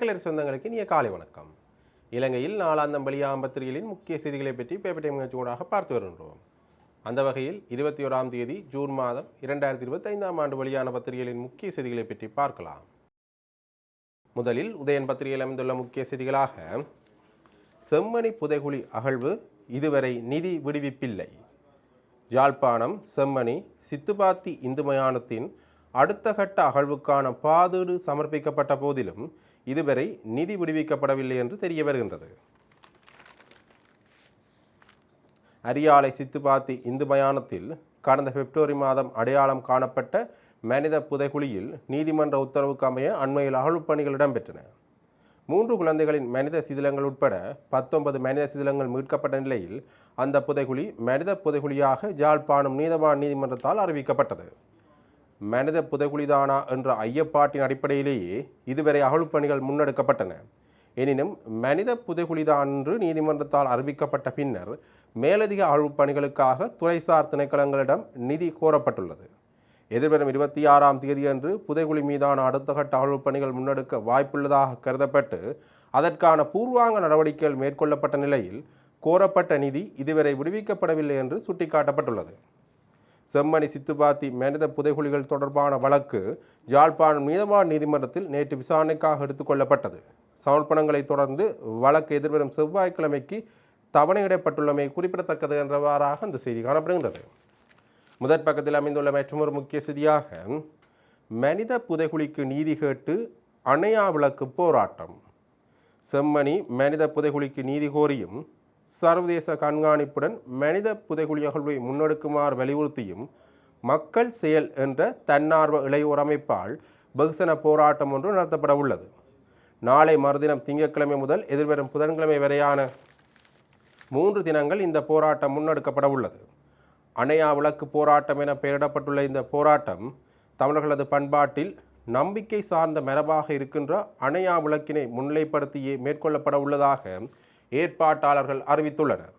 Colour சொந்தங்களுக்கு இனிய காலை வணக்கம். இலங்கையில் நாளாந்தம் பலியாம் பத்திரிகைகளின் முக்கிய செய்திகளை பற்றி பேப்பர் டைம் நிகழ்ச்சியோடாக பார்த்து வருகின்றோம். அந்த வகையில் இருபத்தி ஓராம் தேதி ஜூன் மாதம் இரண்டாயிரத்தி இருபத்தைந்தாம் ஆண்டு வெளியான பத்திரிகைகளின் முக்கிய செய்திகளை பற்றி பார்க்கலாம். முதலில் உதயன் பத்திரிகையில் அமைந்துள்ள முக்கிய செய்திகளாக செம்மணி புதைகுழி அகழ்வு இதுவரை நிதி விடுவிப்பில்லை. யாழ்ப்பாணம் செம்மணி சித்துபாத்தி இந்து மயானத்தின் அடுத்த கட்ட அகழ்வுக்கான பாதீடு சமர்ப்பிக்கப்பட்ட போதிலும் இதுவரை நிதி விடுவிக்கப்படவில்லை என்று தெரிய வருகின்றது. அரியாலை சித்துபாத்தி இந்து மயானத்தில் கடந்த பிப்ரவரி மாதம் அடையாளம் காணப்பட்ட மனித புதைகுழியில் நீதிமன்ற உத்தரவுக்கு அமைய அண்மையில் அகழ்வுப் பணிகள் இடம்பெற்றன. மூன்று குழந்தைகளின் மனித சிதிலங்கள் உட்பட பத்தொன்பது மனித சிதிலங்கள் மீட்கப்பட்ட நிலையில் அந்த புதைகுழி மனித புதைகுழியாக ஜாழ்ப்பாணம் நீதவான் நீதிமன்றத்தால் அறிவிக்கப்பட்டது. மனித புதைகுழிதானா என்ற ஐயப்பாட்டின் அடிப்படையிலேயே இதுவரை அகழ்வுப் பணிகள் முன்னெடுக்கப்பட்டன. எனினும் மனித புதைகுழிதான் என்று நீதிமன்றத்தால் அறிவிக்கப்பட்ட பின்னர் மேலதிக அகழ்வுப் பணிகளுக்காக துறைசார் திணைக்களங்களிடம் நிதி கோரப்பட்டுள்ளது. எதிர்வரும் இருபத்தி ஆறாம் தேதியன்று புதைகுழி மீதான அடுத்த கட்ட அகழ்வுப் பணிகள் முன்னெடுக்க வாய்ப்புள்ளதாக கருதப்பட்டு அதற்கான பூர்வாங்க நடவடிக்கைகள் மேற்கொள்ளப்பட்ட நிலையில் கோரப்பட்ட நிதி இதுவரை விடுவிக்கப்படவில்லை என்று சுட்டிக்காட்டப்பட்டுள்ளது. செம்மணி சித்துப்பாத்தி மனித புதைகுழிகள் தொடர்பான வழக்கு யாழ்ப்பாணம் நீதவான் நீதிமன்றத்தில் நேற்று விசாரணைக்காக எடுத்துக்கொள்ளப்பட்டது சமர்ப்பணங்களை தொடர்ந்து வழக்கு எதிர்வரும் செவ்வாய்க்கிழமைக்கு தவணையிடப்பட்டுள்ளமை குறிப்பிடத்தக்கது என்றவாறாக அந்த செய்தி காணப்படுகின்றது. முதற் பக்கத்தில் அமைந்துள்ள மற்றொரு முக்கிய செய்தியாக மனித புதைகுழிக்கு நீதி கேட்டு அணையா விளக்கு போராட்டம். செம்மணி மனித புதைகுழிக்கு நீதி கோரியும் சர்வதேச கண்காணிப்புடன் மனித புதைகுழியகழ்வை முன்னெடுக்குமாறு வலியுறுத்தியும் மக்கள் செயல் என்ற தன்னார்வ இளையோர் அமைப்பால் வெகுசன போராட்டம் ஒன்று நடத்தப்பட உள்ளது. நாளை மறுதினம் திங்கட்கிழமை முதல் எதிர்வரும் புதன்கிழமை வரையான மூன்று தினங்கள் இந்த போராட்டம் முன்னெடுக்கப்பட உள்ளது. அணையா விளக்கு போராட்டம் என பெயரிடப்பட்டுள்ள இந்த போராட்டம் தமிழர்களது பண்பாட்டில் நம்பிக்கை சார்ந்த மரபாக இருக்கின்ற அணையா விளக்கினை முன்னிலைப்படுத்தியே மேற்கொள்ளப்பட உள்ளதாக ஏற்பாட்டாளர்கள் அறிவித்துள்ளனர்.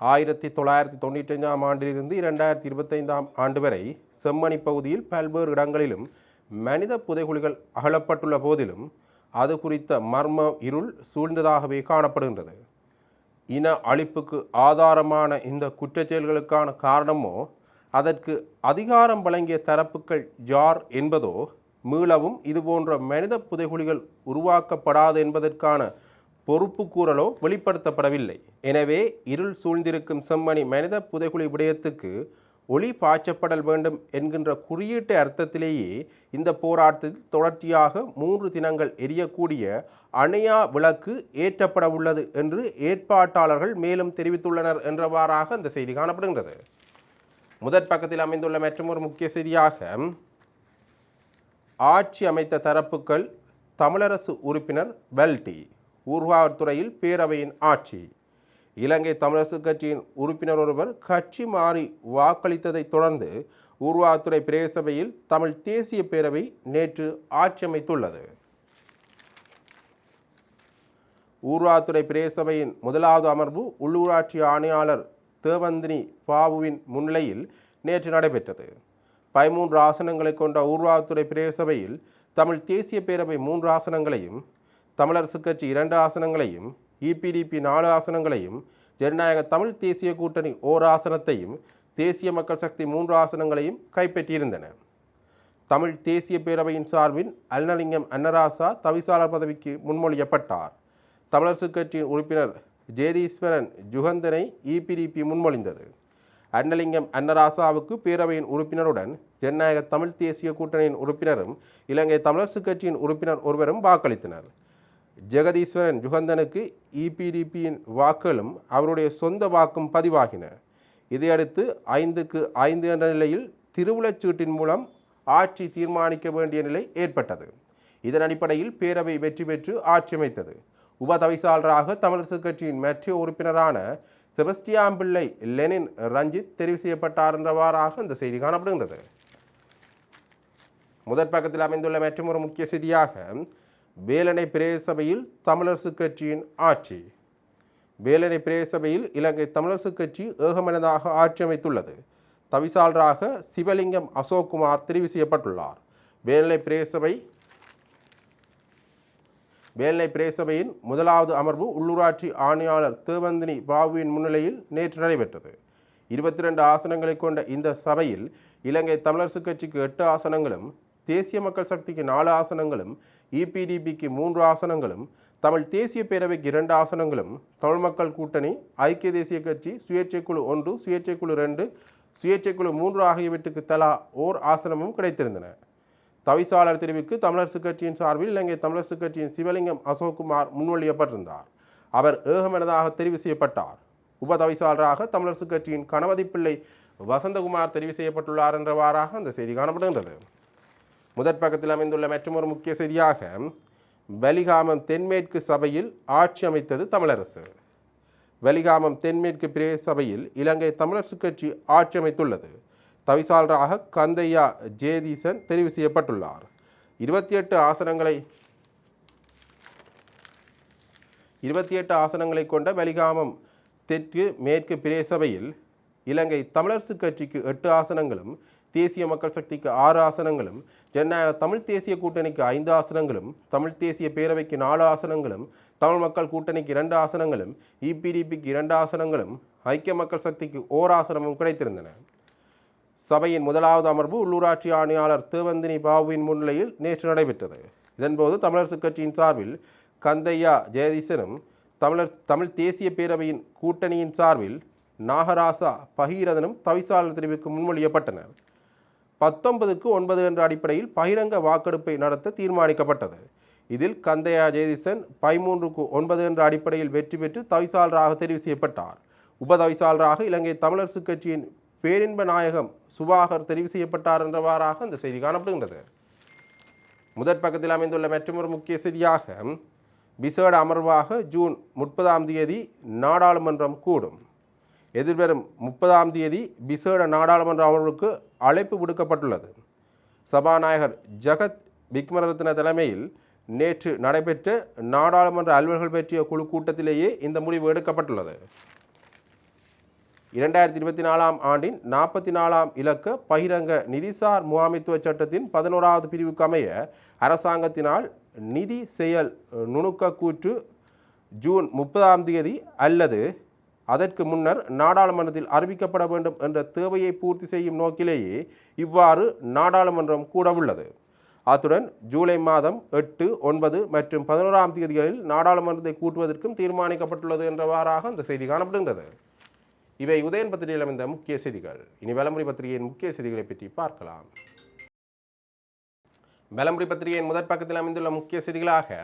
ஆயிரத்தி தொள்ளாயிரத்தி தொண்ணூற்றஞ்சாம் ஆண்டிலிருந்து இரண்டாயிரத்தி இருபத்தைந்தாம் ஆண்டு வரை செம்மணி பகுதியில் பல்வேறு இடங்களிலும் மனித புதைகுழிகள் அகலப்பட்டுள்ள போதிலும் அது குறித்த மர்ம இருள் சூழ்ந்ததாகவே காணப்படுகின்றது. இன அழிப்புக்கு ஆதாரமான இந்த குற்றச்செயல்களுக்கான காரணமோ அதற்கு அதிகாரம் வழங்கிய தரப்புகள் யார் என்பதோ மீளவும் இதுபோன்ற மனித புதைகுழிகள் உருவாக்கப்படாது என்பதற்கான பொறுப்பு கூறலோ வெளிப்படுத்தப்படவில்லை. எனவே இருள் சூழ்ந்திருக்கும் செம்மணி மனித புதைகுழி விடயத்துக்கு ஒளி பாய்ச்சப்படல் வேண்டும் என்கின்ற குறியீட்டு அர்த்தத்திலேயே இந்த போராட்டத்தில் தொடர்ச்சியாக மூன்று தினங்கள் எரியக்கூடிய அணையா விளக்கு ஏற்றப்பட உள்ளது என்று ஏற்பாட்டாளர்கள் மேலும் தெரிவித்துள்ளனர் என்றவாறாக அந்த செய்தி காணப்படுகின்றது. முதற் பக்கத்தில் அமைந்துள்ள மற்றொரு முக்கிய செய்தியாக ஆட்சி அமைத்த தரப்புகள் தமிழரசு உறுப்பினர் பெல்டி ஊர்காவற்துறையில் பேரவையின் ஆட்சி. இலங்கை தமிழரசு கட்சியின் உறுப்பினர் ஒருவர் கட்சி மாறி வாக்களித்ததைத் தொடர்ந்து ஊர்வாகத்துறை பிரதேசபையில் தமிழ் தேசிய பேரவை நேற்று ஆட்சி அமைத்துள்ளது. ஊர்வாகத்துறை பிரதேசபையின் முதலாவது அமர்வு உள்ளூராட்சி ஆணையாளர் தேவந்தினி பாபுவின் முன்னிலையில் நேற்று நடைபெற்றது. பதிமூன்று ஆசனங்களை கொண்ட ஊர்வாத்துறை பிரதேசபையில் தமிழ் தேசிய பேரவை மூன்று ஆசனங்களையும் தமிழரசு கட்சி இரண்டு ஆசனங்களையும் இபிடிபி நாலு ஆசனங்களையும் ஜனநாயக தமிழ் தேசிய கூட்டணி ஓர் ஆசனத்தையும் தேசிய மக்கள் சக்தி மூன்று ஆசனங்களையும் கைப்பற்றியிருந்தன. தமிழ் தேசிய பேரவையின் சார்பில் அல்நலிங்கம் அன்னராசா தவிசாளர் பதவிக்கு முன்மொழியப்பட்டார். தமிழரசு கட்சியின் உறுப்பினர் ஜேதீஸ்வரன் ஜுகந்தனை இபிடிபி முன்மொழிந்தது. அன்னலிங்கம் அன்னராசாவுக்கு பேரவையின் உறுப்பினருடன் ஜனநாயக தமிழ் தேசிய கூட்டணியின் உறுப்பினரும் இலங்கை தமிழரசு கட்சியின் உறுப்பினர் ஒருவரும் வாக்களித்தனர். ஜெகதீஸ்வரன் ஜுகந்தனுக்கு இபிடிபியின் வாக்குகளும் அவருடைய சொந்த வாக்கும் பதிவாகின. இதையடுத்து ஐந்துக்கு ஐந்து என்ற நிலையில் திருவுளச்சீட்டின் மூலம் ஆட்சி தீர்மானிக்க வேண்டிய நிலை ஏற்பட்டது. இதன் அடிப்படையில் பேரவை வெற்றி பெற்று ஆட்சி அமைத்தது. உப தவிசாளராக தமிழரசுக் கட்சியின் மற்ற உறுப்பினரான செபஸ்டியான் பிள்ளை லெனின் ரஞ்சித் தெரிவு செய்யப்பட்டார் என்றவாறாக இந்த செய்தி காணப்படுகின்றது. முதற் பக்கத்தில் அமைந்துள்ள மற்றொரு முக்கிய செய்தியாக வேலனை பிரதேசபையில் தமிழரசு கட்சியின் ஆட்சி. வேலனை பிரதேசபையில் இலங்கை தமிழரசு கட்சி ஏகமனதாக ஆட்சி அமைத்துள்ளது. தவிசாளராக சிவலிங்கம் அசோக்குமார் தெரிவு செய்யப்பட்டுள்ளார். வேலனை பிரதேசபை வேலனை பிரேசபையின் முதலாவது அமர்வு உள்ளூராட்சி ஆணையாளர் தேவந்தினி பாபுவின் முன்னிலையில் நேற்று நடைபெற்றது. இருபத்தி ரெண்டு ஆசனங்களை கொண்ட இந்த சபையில் இலங்கை தமிழரசு கட்சிக்கு எட்டு ஆசனங்களும் தேசிய மக்கள் சக்திக்கு நாலு ஆசனங்களும் இபிடிபிக்கு மூன்று ஆசனங்களும் தமிழ் தேசிய பேரவைக்கு இரண்டு ஆசனங்களும் தமிழ் மக்கள் கூட்டணி ஐக்கிய தேசிய கட்சி சுயேட்சை குழு ஒன்று சுயேட்சை குழு ரெண்டு சுயேட்சை குழு மூன்று ஆகியவற்றுக்கு தலா ஓர் ஆசனமும் கிடைத்திருந்தன. தவிசாளர் தெரிவுக்கு தமிழரசுக் கட்சியின் சார்பில் இலங்கை தமிழரசு கட்சியின் சிவலிங்கம் அசோக்குமார் முன்மொழியப்பட்டிருந்தார். அவர் ஏகமனதாக தெரிவு செய்யப்பட்டார். உப தவிசாளராக தமிழரசுக் கட்சியின் கணபதி பிள்ளை வசந்தகுமார் தெரிவு செய்யப்பட்டுள்ளார் என்றவாறாக அந்த செய்தி காணப்படுகின்றது. முதற் பக்கத்தில் அமைந்துள்ள மற்றொரு முக்கிய செய்தியாக வலிகாமம் தென்மேற்கு சபையில் ஆட்சி அமைத்தது தமிழரசு. வலிகாமம் தென்மேற்கு பிரதேச சபையில் இலங்கை தமிழரசு கட்சி ஆட்சி அமைத்துள்ளது. தவிசாளராக கந்தையா ஜேதீசன் தெரிவு செய்யப்பட்டுள்ளார். இருபத்தி எட்டு ஆசனங்களை இருபத்தி எட்டு ஆசனங்களை கொண்ட வலிகாமம் தெற்கு மேற்கு பிரதேச சபையில் இலங்கை தமிழரசு கட்சிக்கு எட்டு ஆசனங்களும் தேசிய மக்கள் சக்திக்கு ஆறு ஆசனங்களும் ஜனநாயக தமிழ் தேசிய கூட்டணிக்கு ஐந்து ஆசனங்களும் தமிழ் தேசிய பேரவைக்கு நாலு ஆசனங்களும் தமிழ் மக்கள் கூட்டணிக்கு இரண்டு ஆசனங்களும் இபிடிபிக்கு இரண்டு ஆசனங்களும் ஐக்கிய மக்கள் சக்திக்கு ஓர் ஆசனமும் கிடைத்திருந்தன. சபையின் முதலாவது அமர்வு உள்ளூராட்சி ஆணையாளர் தேவந்தினி பாபுவின் முன்னிலையில் நேற்று நடைபெற்றது. இதன்போது தமிழரசுக் கட்சியின் சார்பில் கந்தையா ஜெயதீசனும் தமிழர் தமிழ் தேசிய பேரவையின் கூட்டணியின் சார்பில் நாகராசா பகீரதனும் தவிசாளர் தெரிவிக்கு முன்மொழியப்பட்டனர். பத்தொன்பதுக்கு ஒன்பது என்ற அடிப்படையில் பகிரங்க வாக்கெடுப்பை நடத்த தீர்மானிக்கப்பட்டது. இதில் கந்தையா ஜெயதிசன் பதிமூன்றுக்கு ஒன்பது என்ற அடிப்படையில் வெற்றி பெற்று தவிசாளராக தெரிவு செய்யப்பட்டார். உபதவிசாளராக இலங்கை தமிழரசுக் கட்சியின் பேரின்ப நாயகம் சுபாகர் தெரிவு செய்யப்பட்டார் என்றவாறாக அந்த செய்தி காணப்படுகின்றது. முதற் பக்கத்தில் அமைந்துள்ள மற்றொரு முக்கிய செய்தியாக விசேட அமர்வாக ஜூன் முப்பதாம் தேதி நாடாளுமன்றம் கூடும். எதிர்வரும் முப்பதாம் தேதி விசேட நாடாளுமன்ற அமர்வுக்கு அழைப்பு விடுக்கப்பட்டுள்ளது. சபாநாயகர் ஜகத் விக்மரத்ன தலைமையில் நேற்று நடைபெற்ற நாடாளுமன்ற அலுவல்கள் பற்றிய குழு கூட்டத்திலேயே இந்த முடிவு எடுக்கப்பட்டுள்ளது. இரண்டாயிரத்தி இருபத்தி நாலாம் ஆண்டின் நாற்பத்தி நாலாம் இலக்க பகிரங்க நிதிசார் முகாமித்துவ சட்டத்தின் பதினோராவது பிரிவுக்கு அமைய அரசாங்கத்தினால் நிதி செயல் நுணுக்க கூற்று ஜூன் முப்பதாம் தேதி அல்லது அதற்கு முன்னர் நாடாளுமன்றத்தில் அறிவிக்கப்பட வேண்டும் என்ற தேவையை பூர்த்தி செய்யும் நோக்கிலேயே இவ்வாறு நாடாளுமன்றம் கூடவுள்ளது. அத்துடன் ஜூலை மாதம் எட்டு ஒன்பது மற்றும் பதினோராம் தேதிகளில் நாடாளுமன்றத்தை கூட்டுவதற்கும் தீர்மானிக்கப்பட்டுள்ளது என்றவாறாக அந்த செய்தி காணப்படுகின்றது. இவை உதயன் பத்திரிகையில் அமைந்த முக்கிய செய்திகள். இனி வலமுறை பத்திரிகையின் முக்கிய செய்திகளை பற்றி பார்க்கலாம். வலமுறை பத்திரிகையின் முதற் பக்கத்தில் அமைந்துள்ள முக்கிய செய்திகளாக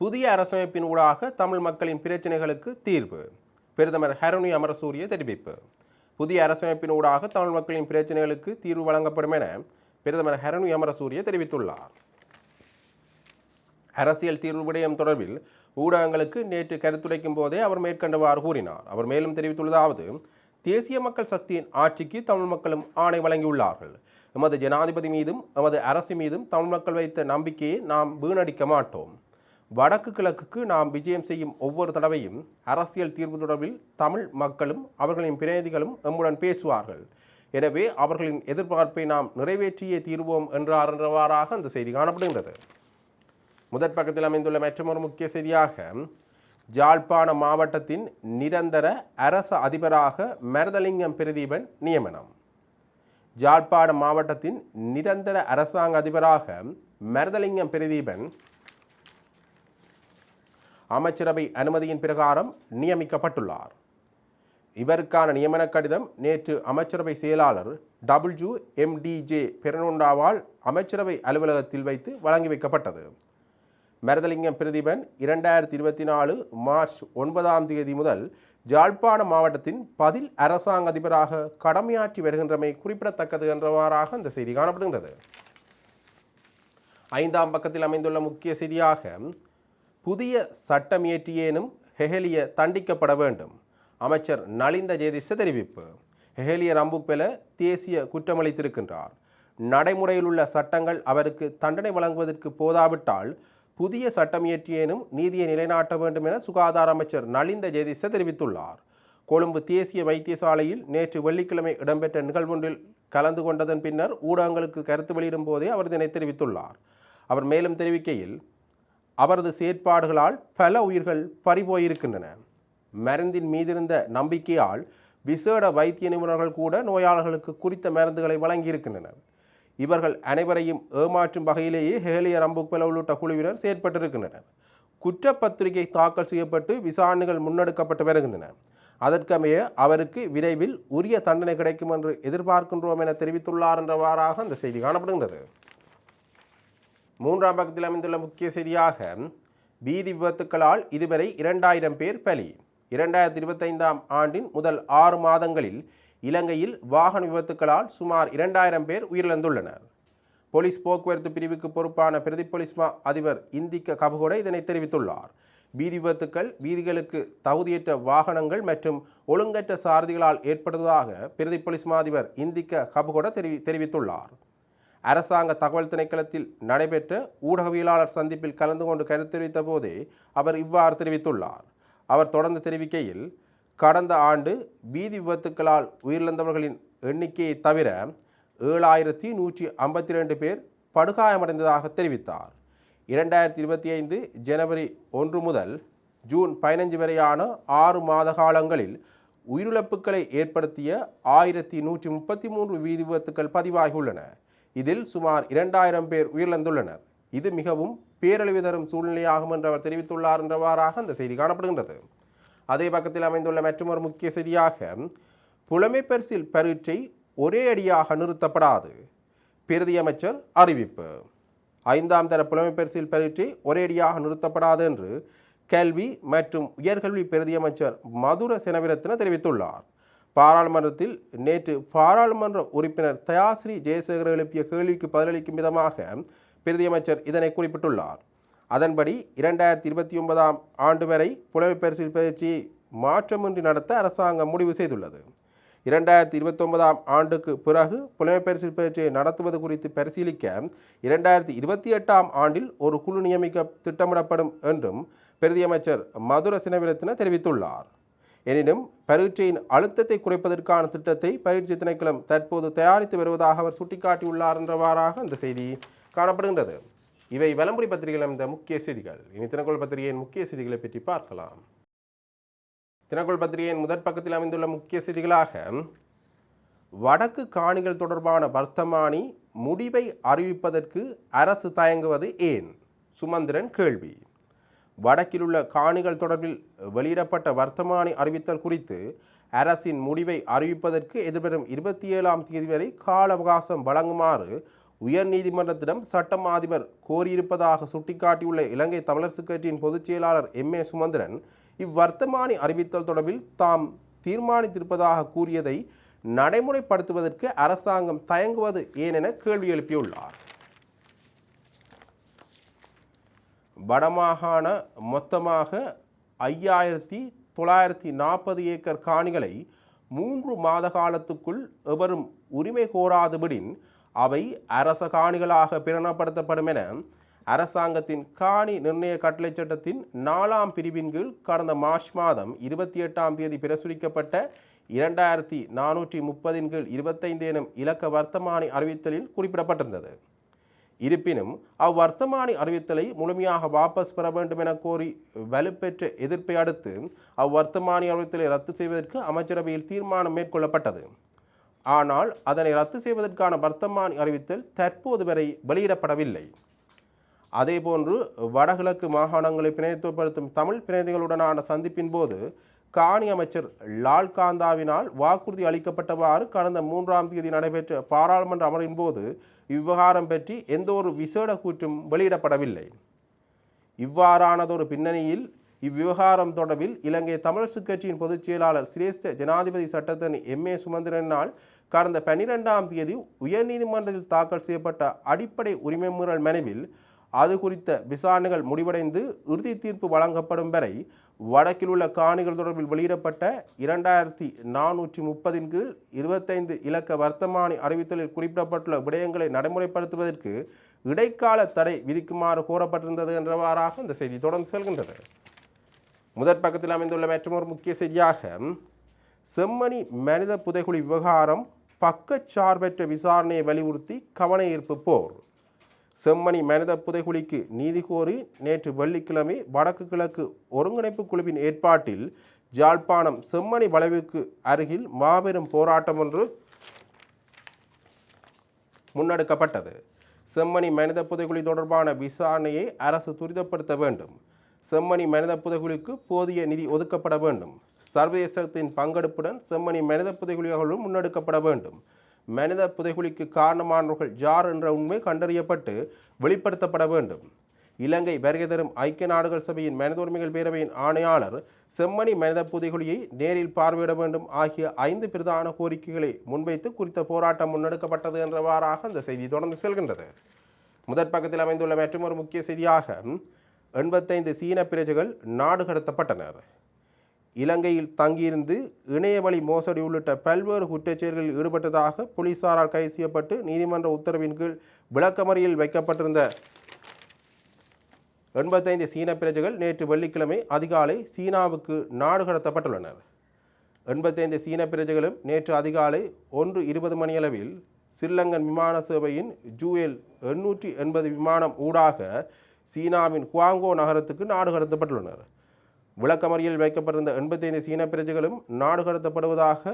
புதிய அரசமைப்பின் ஊடாக தமிழ் மக்களின் பிரச்சனைகளுக்கு தீர்வு. பிரதமர் ஹரணி அமரசூரிய தெரிவிப்பு. புதிய அரசமைப்பின் ஊடாக தமிழ் மக்களின் பிரச்சனைகளுக்கு தீர்வு வழங்கப்படும் என பிரதமர் ஹரணி அமரசூரிய தெரிவித்துள்ளார். அரசியல் தீர்வு விடயம் தொடர்பில் ஊடகங்களுக்கு நேற்று கருத்துரைக்கும் போதே அவர் மேற்கண்டவாறு கூறினார். அவர் மேலும் தெரிவித்துள்ளதாவது தேசிய மக்கள் சக்தியின் ஆட்சிக்கு தமிழ் மக்களும் ஆணை வழங்கியுள்ளார்கள். எமது ஜனாதிபதி மீதும் எமது அரசு மீதும் தமிழ் மக்கள் வைத்த நம்பிக்கையை நாம் வீணடிக்க மாட்டோம். வடக்கு கிழக்குக்கு நாம் விஜயம் செய்யும் ஒவ்வொரு தடவையும் அரசியல் தீர்வு தொடர்பில் தமிழ் மக்களும் அவர்களின் பிரதிநிதிகளும் எம்முடன் பேசுவார்கள். எனவே அவர்களின் எதிர்பார்ப்பை நாம் நிறைவேற்றியே தீர்வோம் என்றார் என்றவாறாக அந்த செய்தி காணப்படுகின்றது. முதற் பக்கத்தில் அமைந்துள்ள மற்றொரு முக்கிய செய்தியாக ஜாழ்ப்பாண மாவட்டத்தின் நிரந்தர அரச அதிபராக மரதலிங்கம் பிரதீபன் நியமனம். ஜாழ்ப்பாண மாவட்டத்தின் நிரந்தர அரசாங்க அதிபராக மரதலிங்கம் பிரதீபன் அமைச்சரவை அனுமதியின் பிரகாரம் நியமிக்கப்பட்டுள்ளார். இவருக்கான நியமன கடிதம் நேற்று அமைச்சரவை செயலாளர் டபிள்யூ எம்டிஜே பெருனொண்டாவால் அமைச்சரவை அலுவலகத்தில் வைத்து வழங்கி வைக்கப்பட்டது. மருதலிங்கம் பிரதிபன் இரண்டாயிரத்தி இருபத்தி நாலு மார்ச் ஒன்பதாம் தேதி முதல் ஜாழ்ப்பாண மாவட்டத்தின் பதில் அரசாங்க அதிபராக கடமையாற்றி வருகின்றமை குறிப்பிடத்தக்கது என்றவாறாக அந்த செய்தி காணப்படுகின்றது. ஐந்தாம் பக்கத்தில் அமைந்துள்ள முக்கிய செய்தியாக புதிய சட்டம் இயற்றியேனும் ஹெஹெலிய தண்டிக்கப்பட வேண்டும். அமைச்சர் நலிந்த ஜெயதிச தெரிவிப்பு. ஹெஹலிய ரம்புக்பெல தேசிய குற்றமளித்திருக்கின்றார். நடைமுறையில் உள்ள சட்டங்கள் அவருக்கு தண்டனை வழங்குவதற்கு போதாவிட்டால் புதிய சட்டம் இயற்றியேனும் நீதியை நிலைநாட்ட வேண்டும் என சுகாதார அமைச்சர் நலிந்த ஜெயதிச தெரிவித்துள்ளார். கொழும்பு தேசிய வைத்தியசாலையில் நேற்று வெள்ளிக்கிழமை இடம்பெற்ற நிகழ்வொன்றில் கலந்து கொண்டதன் பின்னர் ஊடகங்களுக்கு கருத்து வெளியிடும் போதே அவர் இதனை தெரிவித்துள்ளார். அவர் மேலும் தெரிவிக்கையில் அவரது செயற்பாடுகளால் பல உயிர்கள் பறிபோயிருக்கின்றன. மருந்தின் மீதிருந்த நம்பிக்கையால் விசேட வைத்திய நிபுணர்கள் கூட நோயாளர்களுக்கு குறித்த மருந்துகளை வழங்கியிருக்கின்றனர். இவர்கள் அனைவரையும் ஏமாற்றும் வகையிலேயே ஹேலிய ரம்புக்பெல உள்ளிட்ட குழுவினர் செயற்பட்டிருக்கின்றனர். குற்றப்பத்திரிகை தாக்கல் செய்யப்பட்டு விசாரணைகள் முன்னெடுக்கப்பட்டு வருகின்றன. அதற்கமைய அவருக்கு விரைவில் உரிய தண்டனை கிடைக்கும் என்று எதிர்பார்க்கின்றோம் என தெரிவித்துள்ளார் என்றவாறாக அந்த செய்தி காணப்படுகின்றது. மூன்றாம் பக்கத்தில் அமைந்துள்ள முக்கிய செய்தியாக வீதி விபத்துக்களால் இதுவரை இரண்டாயிரம் பேர் பலி. இரண்டாயிரத்தி இருபத்தைந்தாம் ஆண்டின் முதல் ஆறு மாதங்களில் இலங்கையில் வாகன விபத்துக்களால் சுமார் இரண்டாயிரம் பேர் உயிரிழந்துள்ளனர். போலீஸ் போக்குவரத்து பிரிவுக்கு பொறுப்பான பிரதி போலீஸ் மா அதிபர் இந்திக்க கபகோட இதனை தெரிவித்துள்ளார். வீதி விபத்துக்கள் வீதிகளுக்கு தகுதியற்ற வாகனங்கள் மற்றும் ஒழுங்கற்ற சாரதிகளால் ஏற்படுவதாக பிரதி போலீஸ் மா அதிபர் இந்திக்க கபகோட தெரிவி தெரிவித்துள்ளார். அரசாங்க தகவல் திணைக்களத்தில் நடைபெற்ற ஊடகவியலாளர் சந்திப்பில் கலந்து கொண்டு கருத்து தெரிவித்த போதே அவர் இவ்வாறு தெரிவித்துள்ளார். அவர் தொடர்ந்து தெரிவிக்கையில் கடந்த ஆண்டு வீதி விபத்துக்களால் உயிரிழந்தவர்களின் எண்ணிக்கையை தவிர ஏழாயிரத்தி நூற்றி ஐம்பத்தி ரெண்டு பேர் படுகாயமடைந்ததாக தெரிவித்தார். இரண்டாயிரத்தி இருபத்தி ஐந்து ஜனவரி ஒன்று முதல் ஜூன் பதினஞ்சு வரையான ஆறு மாத காலங்களில் உயிரிழப்புகளை ஏற்படுத்திய ஆயிரத்தி நூற்றி முப்பத்தி மூன்று வீதி விபத்துக்கள் பதிவாகியுள்ளன. இதில் சுமார் இரண்டாயிரம் பேர் உயிரிழந்துள்ளனர். இது மிகவும் பேரழிவு தரும் சூழ்நிலையாகும் என்று அவர் தெரிவித்துள்ளார் என்றவாறாக அந்த செய்தி காணப்படுகின்றது. அதே பக்கத்தில் அமைந்துள்ள மற்றொரு முக்கிய செய்தியாக புலமை பரிசில் பரீட்சை ஒரே அடியாக நிறுத்தப்படாது. பிரதியமைச்சர் அறிவிப்பு. ஐந்தாம் தர புலமை பரிசில் பரீட்சை ஒரேடியாக நிறுத்தப்படாது என்று கல்வி மற்றும் உயர்கல்வி பிரதியமைச்சர் மதுர செனவிரத்ன தெரிவித்துள்ளார். பாராளுமன்றத்தில் நேற்று பாராளுமன்ற உறுப்பினர் தயாஸ்ரீ ஜெயசேகர் எழுப்பிய கேள்விக்கு பதிலளிக்கும் விதமாக பிரதியமைச்சர் இதனை குறிப்பிட்டுள்ளார். அதன்படி இரண்டாயிரத்தி இருபத்தி ஒன்பதாம் ஆண்டு வரை புலமை பரிசில் பயிற்சியை மாற்றமின்றி நடத்த அரசாங்கம் முடிவு செய்துள்ளது. இரண்டாயிரத்தி இருபத்தொன்பதாம் ஆண்டுக்கு பிறகு புலமை பரிசில் பயிற்சியை நடத்துவது குறித்து பரிசீலிக்க இரண்டாயிரத்தி இருபத்தி எட்டாம் ஆண்டில் ஒரு குழு நியமிக்க திட்டமிடப்படும் என்றும் பிரதியமைச்சர் மதுர சினவிரத்தின தெரிவித்துள்ளார். எனினும் பரீட்சையின் அழுத்தத்தை குறைப்பதற்கான திட்டத்தை பயிற்சி திணைக்களம் தற்போது தயாரித்து வருவதாக அவர் சுட்டிக்காட்டியுள்ளார் என்றவாறாக அந்த செய்தி காணப்படுகின்றது. இவை வலம்புரி பத்திரிகையில் இந்த முக்கிய செய்திகள். இனி தினக்கோள் பத்திரிகையின் முக்கிய செய்திகளை பற்றி பார்க்கலாம். தினக்கோள் பத்திரிகையின் முதற் பக்கத்தில் அமைந்துள்ள முக்கிய செய்திகளாக வடக்கு காணிகள் தொடர்பான வர்த்தமானி முடிவை அறிவிப்பதற்கு அரசு தயங்குவது ஏன்? சுமந்திரன் கேள்வி. வடக்கிலுள்ள காணிகள் தொடர்பில் வெளியிடப்பட்ட வர்த்தமானி அறிவித்தல் குறித்து அரசின் முடிவை அறிவிப்பதற்கு எதிர்வரும் இருபத்தி ஏழாம் தேதி வரை கால அவகாசம் வழங்குமாறு உயர்நீதிமன்றத்திடம் சட்டம் அதிபர் கோரியிருப்பதாக சுட்டிக்காட்டியுள்ள இலங்கை தமிழரசுக் கட்சியின் பொதுச் செயலாளர் எம் ஏ சுமந்திரன் இவ்வர்த்தமானி அறிவித்தல் தொடர்பில் தாம் தீர்மானித்திருப்பதாக கூறியதை நடைமுறைப்படுத்துவதற்கு அரசாங்கம் தயங்குவது ஏனென கேள்வி எழுப்பியுள்ளார். வடமாகாண மொத்தமாக ஐயாயிரத்தி தொள்ளாயிரத்தி நாற்பது ஏக்கர் காணிகளை மூன்று மாத காலத்துக்குள் எவரும் உரிமை கோராதபடின் அவை அரச காணிகளாக பிரணப்படுத்தப்படும் என அரசாங்கத்தின் காணி நிர்ணய கட்டளை சட்டத்தின் நாலாம் பிரிவின் கீழ் கடந்த மார்ச் மாதம் இருபத்தி எட்டாம் தேதி பிரசுரிக்கப்பட்ட இரண்டாயிரத்தி நானூற்றி முப்பதின் கீழ் இருபத்தைந்து எனும் இலக்க வர்த்தமானி அறிவித்தலில் குறிப்பிடப்பட்டிருந்தது. இருப்பினும் அவ்வர்த்தமானி அறிவித்தலை முழுமையாக வாபஸ் பெற வேண்டும் என கோரி வலுப்பெற்ற எதிர்ப்பை அடுத்து அவ்வர்த்தமானி அறிவித்தலை ரத்து செய்வதற்கு அமைச்சரவையில் தீர்மானம் மேற்கொள்ளப்பட்டது. ஆனால் அதனை ரத்து செய்வதற்கான வர்த்தமானி அறிவித்தல் தற்போது வரை வெளியிடப்படவில்லை. அதேபோன்று வடகிழக்கு மாகாணங்களை பிணைத்துவப்படுத்தும் தமிழ் பிரதிநிதிகளுடனான சந்திப்பின் போது காணி அமைச்சர் லால் காந்தாவினால் வாக்குறுதி அளிக்கப்பட்டவாறு கடந்த மூன்றாம் தேதி நடைபெற்ற பாராளுமன்ற அமர்வின் போது இவ்விவகாரம் பற்றி எந்த ஒரு விசேட கூற்றும் வெளியிடப்படவில்லை. இவ்வாறானதொரு பின்னணியில் இவ்விவகாரம் தொடர்பில் இலங்கை தமிழரசு கட்சியின் பொதுச் செயலாளர் சிரேஷ்ட ஜனாதிபதி சட்டத்தின் எம். ஏ. சுமந்திரனால் கடந்த பன்னிரெண்டாம் தேதி உயர்நீதிமன்றத்தில் தாக்கல் செய்யப்பட்ட அடிப்படை உரிமை மீறல் மனுவில் அது குறித்த விசாரணைகள் முடிவடைந்து இறுதி தீர்ப்பு வழங்கப்படும் வரை வடக்கில் உள்ள காணிகள் தொடர்பில் வெளியிடப்பட்ட இரண்டாயிரத்தி நானூற்றி முப்பதின் கீழ் இருபத்தைந்து இலக்க வர்த்தமானி அறிவித்தலில் குறிப்பிடப்பட்டுள்ள விடயங்களை நடைமுறைப்படுத்துவதற்கு இடைக்கால தடை விதிக்குமாறு கோரப்பட்டிருந்தது என்றவாறாக இந்த செய்தி தொடர்ந்து செல்கின்றது. முதற் பக்கத்தில் அமைந்துள்ள மற்றொரு முக்கிய செய்தியாக செம்மணி மனித புதைகுழி விவகாரம் பக்கச்சார்பற்ற விசாரணையை வலியுறுத்தி கவன ஈர்ப்பு போர். செம்மணி மனித புதைகுழிக்கு நீதி கோரி நேற்று வெள்ளிக்கிழமை வடக்கு கிழக்கு ஒருங்கிணைப்பு குழுவின் ஏற்பாட்டில் ஜாழ்ப்பாணம் செம்மணி வளைவுக்கு அருகில் மாபெரும் போராட்டம் ஒன்று முன்னெடுக்கப்பட்டது. செம்மணி மனித புதைகுழி தொடர்பான விசாரணையை அரசு துரிதப்படுத்த வேண்டும். செம்மணி மனித புதைகுழிக்கு போதிய நிதி ஒதுக்கப்பட வேண்டும். சர்வதேசத்தின் பங்கெடுப்புடன் செம்மணி மனித புதைகுழிகளும் முன்னெடுக்கப்பட வேண்டும். மனித புதைகுழிக்கு காரணமானவர்கள் யார் என்ற உண்மை கண்டறியப்பட்டு வெளிப்படுத்தப்பட வேண்டும். இலங்கை வருகை தரும் ஐக்கிய நாடுகள் சபையின் மனித உரிமைகள் பேரவையின் ஆணையாளர் செம்மணி மனித புதைகுழியை நேரில் பார்வையிட வேண்டும் ஆகிய ஐந்து பிரதான கோரிக்கைகளை முன்வைத்து குறித்த போராட்டம் முன்னெடுக்கப்பட்டது என்றவாறாக அந்த செய்தி தொடர்ந்து செல்கின்றது. முதற் பக்கத்தில் அமைந்துள்ள மற்றொரு முக்கிய செய்தியாக எண்பத்தைந்து சீன பிரஜைகள் நாடு கடத்தப்பட்டனர். இலங்கையில் தங்கியிருந்து இணையவழி மோசடி உள்ளிட்ட பல்வேறு குற்றச்செயல்களில் ஈடுபட்டதாக போலீசாரால் கைது செய்யப்பட்டு நீதிமன்ற உத்தரவின் கீழ் விளக்கமறியில் வைக்கப்பட்டிருந்த எண்பத்தைந்து சீன பிரஜைகள் நேற்று வெள்ளிக்கிழமை அதிகாலை சீனாவுக்கு நாடு கடத்தப்பட்டுள்ளனர். எண்பத்தைந்து சீன பிரஜைகளும் நேற்று அதிகாலை ஒன்று இருபது மணியளவில் ஸ்ரீலங்கன் விமான சேவையின் ஜூஎல் எண்ணூற்றி எண்பது விமானம் ஊடாக சீனாவின் குவாங்கோ நகரத்துக்கு நாடு கடத்தப்பட்டுள்ளனர். விளக்கமறியல் வைக்கப்பட்டிருந்த எண்பத்தைந்து சீன பிரஜைகளும் நாடு கடத்தப்படுவதாக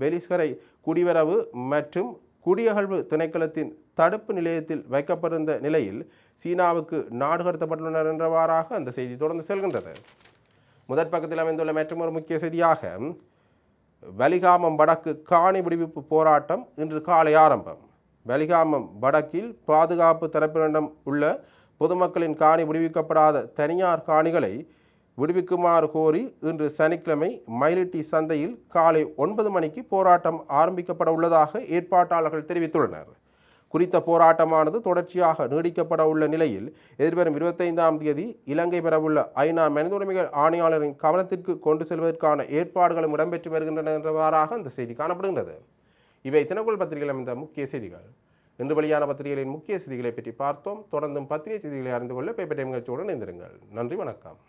பெலிஸ்கரை குடிவரவு மற்றும் குடியகழ்வு திணைக்களத்தின் தடுப்பு நிலையத்தில் வைக்கப்பட்டிருந்த நிலையில் சீனாவுக்கு நாடு கடத்தப்பட்டுள்ளனர் என்றவாறாக அந்த செய்தி தொடர்ந்து செல்கின்றது. முதற் பக்கத்தில் அமைந்துள்ள மற்றொரு முக்கிய செய்தியாக வலிகாமம் வடக்கு காணி விடுவிப்பு போராட்டம் இன்று காலை ஆரம்பம். வலிகாமம் வடக்கில் பாதுகாப்பு தரப்பினிடம் உள்ள பொதுமக்களின் காணி விடுவிக்கப்படாத தனியார் காணிகளை விடுவிக்குமாறு கோரி இன்று சனிக்கிழமை மயிலிட்டி சந்தையில் காலை ஒன்பது மணிக்கு போராட்டம் ஆரம்பிக்கப்பட உள்ளதாக ஏற்பாட்டாளர்கள் தெரிவித்துள்ளனர். குறித்த போராட்டமானது தொடர்ச்சியாக நீடிக்கப்பட உள்ள நிலையில் எதிர்வரும் இருபத்தைந்தாம் தேதி இலங்கை பெறவுள்ள ஐநா மனித உரிமைகள் ஆணையாளரின் கவனத்திற்கு கொண்டு செல்வதற்கான ஏற்பாடுகளும் இடம்பெற்று வருகின்றன என்றவாறாக அந்த செய்தி காணப்படுகின்றது. இவை தினக்குள் பத்திரிகையில் அமைந்த முக்கிய செய்திகள். இன்று வெளியான பத்திரிகைகளின் முக்கிய செய்திகளை பற்றி பார்த்தோம். தொடர்ந்தும் பத்திரிகை செய்திகளை அறிந்து கொள்ள பேப்பர் டைம் நிகழ்ச்சியுடன் இணைந்திருங்கள். நன்றி வணக்கம்.